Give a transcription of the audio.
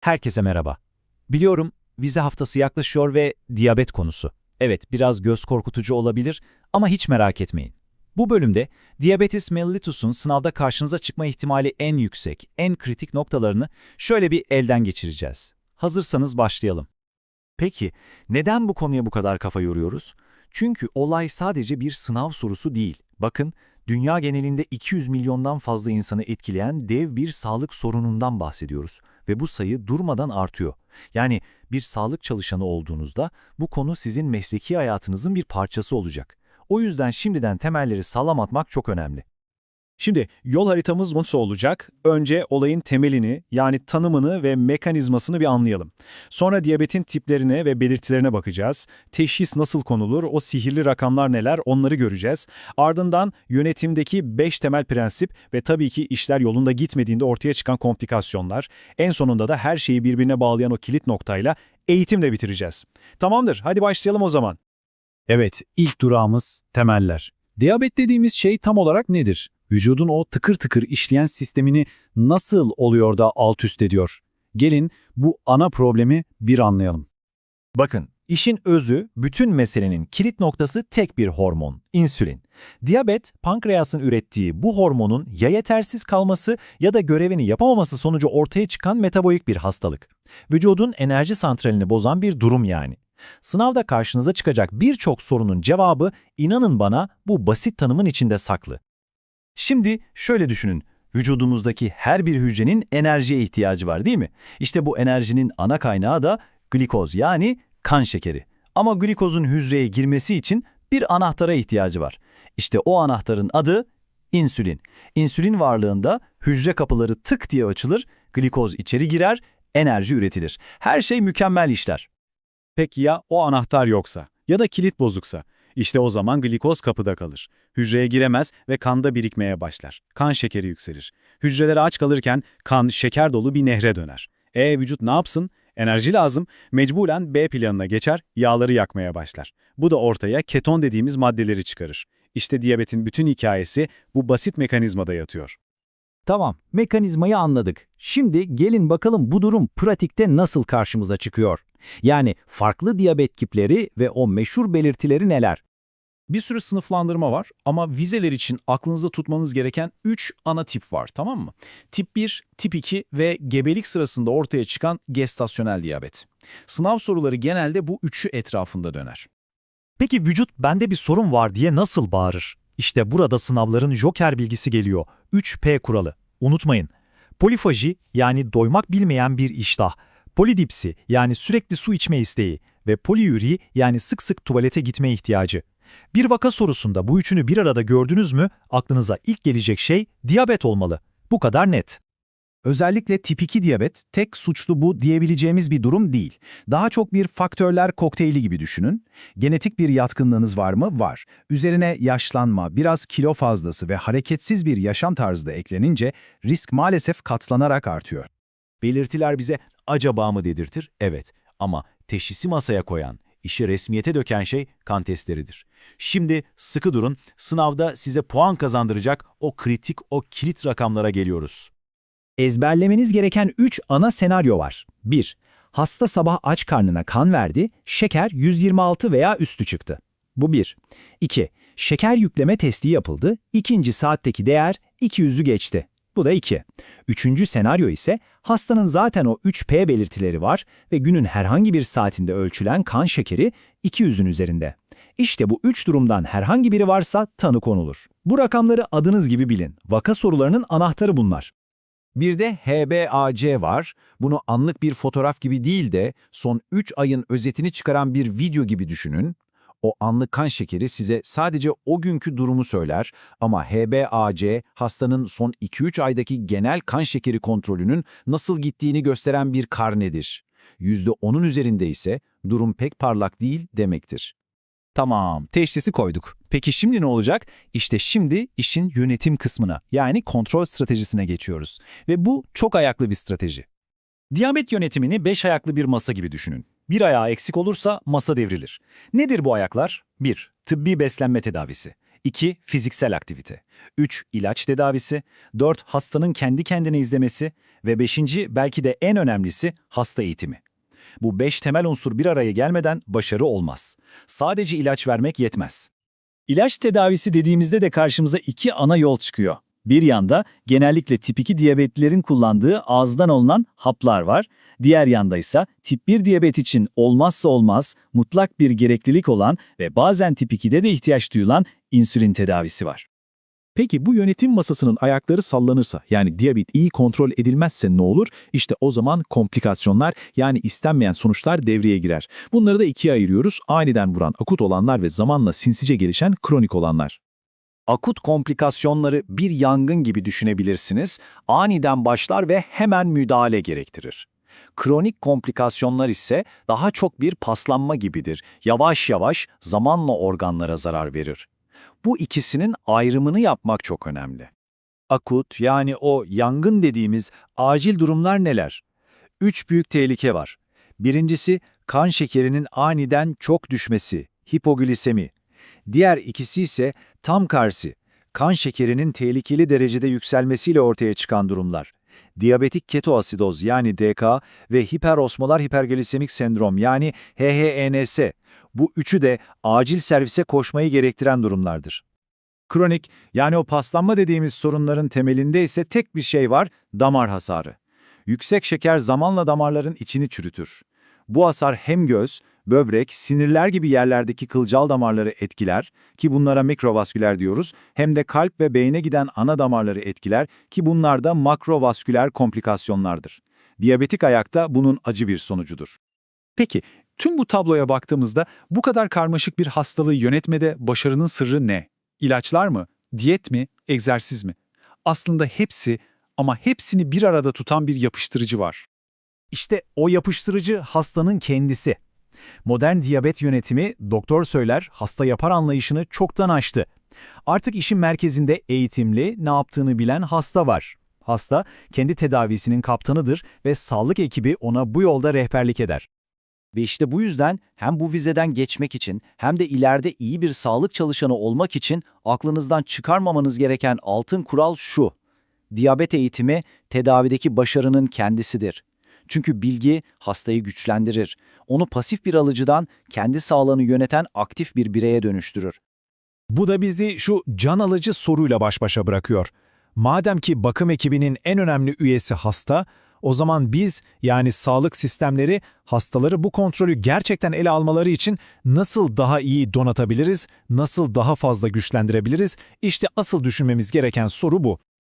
Herkese merhaba. Biliyorum vize haftası yaklaşıyor ve diyabet konusu. Evet biraz göz korkutucu olabilir ama hiç merak etmeyin. Bu bölümde diabetes mellitus'un sınavda karşınıza çıkma ihtimali en yüksek, en kritik noktalarını şöyle bir elden geçireceğiz. Hazırsanız başlayalım. Peki, neden bu konuya bu kadar kafa yoruyoruz? Çünkü olay sadece bir sınav sorusu değil. Bakın, dünya genelinde 200 milyondan fazla insanı etkileyen dev bir sağlık sorunundan bahsediyoruz. Ve bu sayı durmadan artıyor. Yani bir sağlık çalışanı olduğunuzda bu konu sizin mesleki hayatınızın bir parçası olacak. O yüzden şimdiden temelleri sağlam atmak çok önemli. Şimdi yol haritamız nasıl olacak? Önce olayın temelini yani tanımını ve mekanizmasını bir anlayalım. Sonra diyabetin tiplerine ve belirtilerine bakacağız. Teşhis nasıl konulur, o sihirli rakamlar neler onları göreceğiz. Ardından yönetimdeki 5 temel prensip ve tabii ki işler yolunda gitmediğinde ortaya çıkan komplikasyonlar. En sonunda da her şeyi birbirine bağlayan o kilit noktayla eğitimle bitireceğiz. Tamamdır, hadi başlayalım o zaman. Evet, ilk durağımız temeller. Diyabet dediğimiz şey tam olarak nedir? Vücudun o tıkır tıkır işleyen sistemini nasıl oluyor da alt üst ediyor? Gelin bu ana problemi bir anlayalım. Bakın, işin özü, bütün meselenin kilit noktası tek bir hormon, insülin. Diyabet, pankreasın ürettiği bu hormonun ya yetersiz kalması ya da görevini yapamaması sonucu ortaya çıkan metabolik bir hastalık. Vücudun enerji santralini bozan bir durum yani. Sınavda karşınıza çıkacak birçok sorunun cevabı, inanın bana, bu basit tanımın içinde saklı. Şimdi şöyle düşünün, vücudumuzdaki her bir hücrenin enerjiye ihtiyacı var değil mi? İşte bu enerjinin ana kaynağı da glikoz yani kan şekeri. Ama glikozun hücreye girmesi için bir anahtara ihtiyacı var. İşte o anahtarın adı insülin. İnsülin varlığında hücre kapıları tık diye açılır, glikoz içeri girer, enerji üretilir. Her şey mükemmel işler. Peki ya o anahtar yoksa ya da kilit bozuksa? İşte o zaman glikoz kapıda kalır. Hücreye giremez ve kanda birikmeye başlar. Kan şekeri yükselir. Hücreler aç kalırken kan şeker dolu bir nehre döner. E vücut ne yapsın? Enerji lazım. Mecburen B planına geçer, yağları yakmaya başlar. Bu da ortaya keton dediğimiz maddeleri çıkarır. İşte diyabetin bütün hikayesi bu basit mekanizmada yatıyor. Tamam, mekanizmayı anladık. Şimdi gelin bakalım bu durum pratikte nasıl karşımıza çıkıyor? Yani farklı diyabet tipleri ve o meşhur belirtileri neler? Bir sürü sınıflandırma var ama vizeler için aklınızda tutmanız gereken 3 ana tip var tamam mı? Tip 1, tip 2 ve gebelik sırasında ortaya çıkan gestasyonel diyabet. Sınav soruları genelde bu üçü etrafında döner. Peki vücut bende bir sorun var diye nasıl bağırır? İşte burada sınavların joker bilgisi geliyor. 3P kuralı. Unutmayın. Polifaji yani doymak bilmeyen bir iştah. Polidipsi yani sürekli su içme isteği ve poliüri yani sık sık tuvalete gitme ihtiyacı. Bir vaka sorusunda bu üçünü bir arada gördünüz mü aklınıza ilk gelecek şey diyabet olmalı. Bu kadar net. Özellikle tip 2 diyabet tek suçlu bu diyebileceğimiz bir durum değil. Daha çok bir faktörler kokteyli gibi düşünün. Genetik bir yatkınlığınız var mı? Var. Üzerine yaşlanma, biraz kilo fazlası ve hareketsiz bir yaşam tarzı da eklenince risk maalesef katlanarak artıyor. Belirtiler bize acaba mı dedirtir? Evet. Ama teşhisi masaya koyan, işi resmiyete döken şey kan testleridir. Şimdi sıkı durun, sınavda size puan kazandıracak o kritik, o kilit rakamlara geliyoruz. Ezberlemeniz gereken 3 ana senaryo var. 1. Hasta sabah aç karnına kan verdi, şeker 126 veya üstü çıktı. Bu 1. 2. Şeker yükleme testi yapıldı, ikinci saatteki değer 200'ü geçti. Bu da 2. Üçüncü senaryo ise hastanın zaten o 3P belirtileri var ve günün herhangi bir saatinde ölçülen kan şekeri 200'ün üzerinde. İşte bu üç durumdan herhangi biri varsa tanı konulur. Bu rakamları adınız gibi bilin. Vaka sorularının anahtarı bunlar. Bir de HbA1c var. Bunu anlık bir fotoğraf gibi değil de son 3 ayın özetini çıkaran bir video gibi düşünün. O anlık kan şekeri size sadece o günkü durumu söyler ama HbA1c hastanın son 2-3 aydaki genel kan şekeri kontrolünün nasıl gittiğini gösteren bir karnedir. %10'un üzerinde ise durum pek parlak değil demektir. Tamam, teşhisi koyduk. Peki şimdi ne olacak? İşte şimdi işin yönetim kısmına, yani kontrol stratejisine geçiyoruz. Ve bu çok ayaklı bir strateji. Diyabet yönetimini beş ayaklı bir masa gibi düşünün. Bir ayağı eksik olursa masa devrilir. Nedir bu ayaklar? 1. Tıbbi beslenme tedavisi. 2. Fiziksel aktivite. 3. ilaç tedavisi. 4. Hastanın kendi kendine izlemesi. Ve 5. belki de en önemlisi hasta eğitimi. Bu 5 temel unsur bir araya gelmeden başarı olmaz. Sadece ilaç vermek yetmez. İlaç tedavisi dediğimizde de karşımıza iki ana yol çıkıyor. Bir yanda genellikle tip 2 diyabetlilerin kullandığı ağızdan alınan haplar var. Diğer yanda ise tip 1 diyabet için olmazsa olmaz, mutlak bir gereklilik olan ve bazen tip 2'de de ihtiyaç duyulan insülin tedavisi var. Peki bu yönetim masasının ayakları sallanırsa yani diyabet iyi kontrol edilmezse ne olur? İşte o zaman komplikasyonlar yani istenmeyen sonuçlar devreye girer. Bunları da ikiye ayırıyoruz. Aniden vuran akut olanlar ve zamanla sinsice gelişen kronik olanlar. Akut komplikasyonları bir yangın gibi düşünebilirsiniz. Aniden başlar ve hemen müdahale gerektirir. Kronik komplikasyonlar ise daha çok bir paslanma gibidir. Yavaş yavaş zamanla organlara zarar verir. Bu ikisinin ayrımını yapmak çok önemli. Akut yani o yangın dediğimiz acil durumlar neler? Üç büyük tehlike var. Birincisi kan şekerinin aniden çok düşmesi, hipoglisemi. Diğer ikisi ise tam karşı, kan şekerinin tehlikeli derecede yükselmesiyle ortaya çıkan durumlar. Diyabetik ketoasidoz yani DK ve hiperosmolar hiperglisemik sendrom yani HHNS. Bu üçü de acil servise koşmayı gerektiren durumlardır. Kronik yani o paslanma dediğimiz sorunların temelinde ise tek bir şey var, damar hasarı. Yüksek şeker zamanla damarların içini çürütür. Bu hasar hem göz, böbrek, sinirler gibi yerlerdeki kılcal damarları etkiler ki bunlara mikrovasküler diyoruz, hem de kalp ve beyne giden ana damarları etkiler ki bunlar da makrovasküler komplikasyonlardır. Diyabetik ayakta bunun acı bir sonucudur. Peki tüm bu tabloya baktığımızda bu kadar karmaşık bir hastalığı yönetmede başarının sırrı ne? İlaçlar mı? Diyet mi? Egzersiz mi? Aslında hepsi ama hepsini bir arada tutan bir yapıştırıcı var. İşte o yapıştırıcı hastanın kendisi. Modern diyabet yönetimi, doktor söyler, hasta yapar anlayışını çoktan aştı. Artık işin merkezinde eğitimli, ne yaptığını bilen hasta var. Hasta, kendi tedavisinin kaptanıdır ve sağlık ekibi ona bu yolda rehberlik eder. Ve işte bu yüzden hem bu vizeden geçmek için hem de ileride iyi bir sağlık çalışanı olmak için aklınızdan çıkarmamanız gereken altın kural şu. Diyabet eğitimi tedavideki başarının kendisidir. Çünkü bilgi hastayı güçlendirir. Onu pasif bir alıcıdan kendi sağlığını yöneten aktif bir bireye dönüştürür. Bu da bizi şu can alıcı soruyla baş başa bırakıyor. Madem ki bakım ekibinin en önemli üyesi hasta, o zaman biz yani sağlık sistemleri hastaları bu kontrolü gerçekten ele almaları için nasıl daha iyi donatabiliriz, nasıl daha fazla güçlendirebiliriz? İşte asıl düşünmemiz gereken soru bu.